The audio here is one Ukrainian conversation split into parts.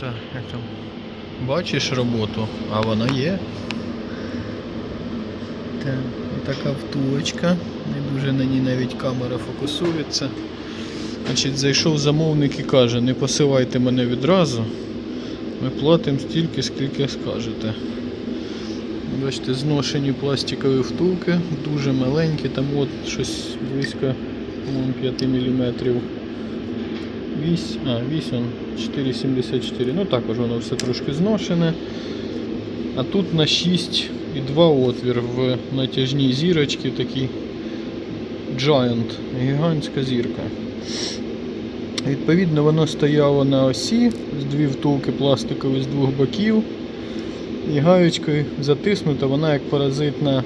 Так, як? Бачиш роботу, а вона є. Так, така втулочка. Не дуже на ній навіть камера фокусується. Значить, зайшов замовник і каже, не посилайте мене відразу. Ми платимо стільки, скільки скажете. Бачите, зношені пластикові втулки, дуже маленькі, там от щось близько по-моєму, 5 мм. Вісь, а, вісь он 4,74. Ну також воно все трошки зношене. А тут на 6 і 2 отвір в натяжній зірочці такий Giant, гігантська зірка. Відповідно, воно стояло на осі з дві втулки пластикові з двох боків. І гаючкою затиснута, вона як паразитна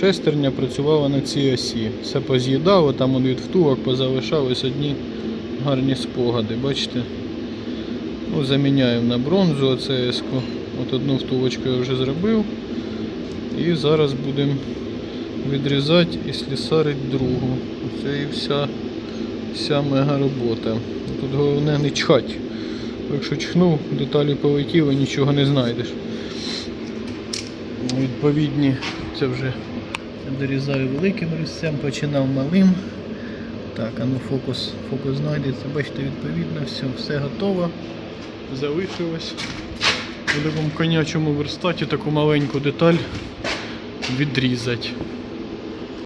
шестерня працювала на цій осі. Все поз'їдало, там від втулок позалишались одні гарні спогади. Бачите? Ну, заміняємо на бронзу АЦС-ку. От одну втулочку я вже зробив. І зараз будемо відрізати і слісарити другу. Це і вся, вся мега робота. Тут головне не чхать. Якщо чхнув, деталі полетіли, нічого не знайдеш. Відповідні, це вже дорізаю великим різцем, починав малим. Так, а ну фокус, фокус знайдеться. Бачите, відповідно, все, все готово. Залишилось. Будь-якому конячому верстаті таку маленьку деталь відрізати.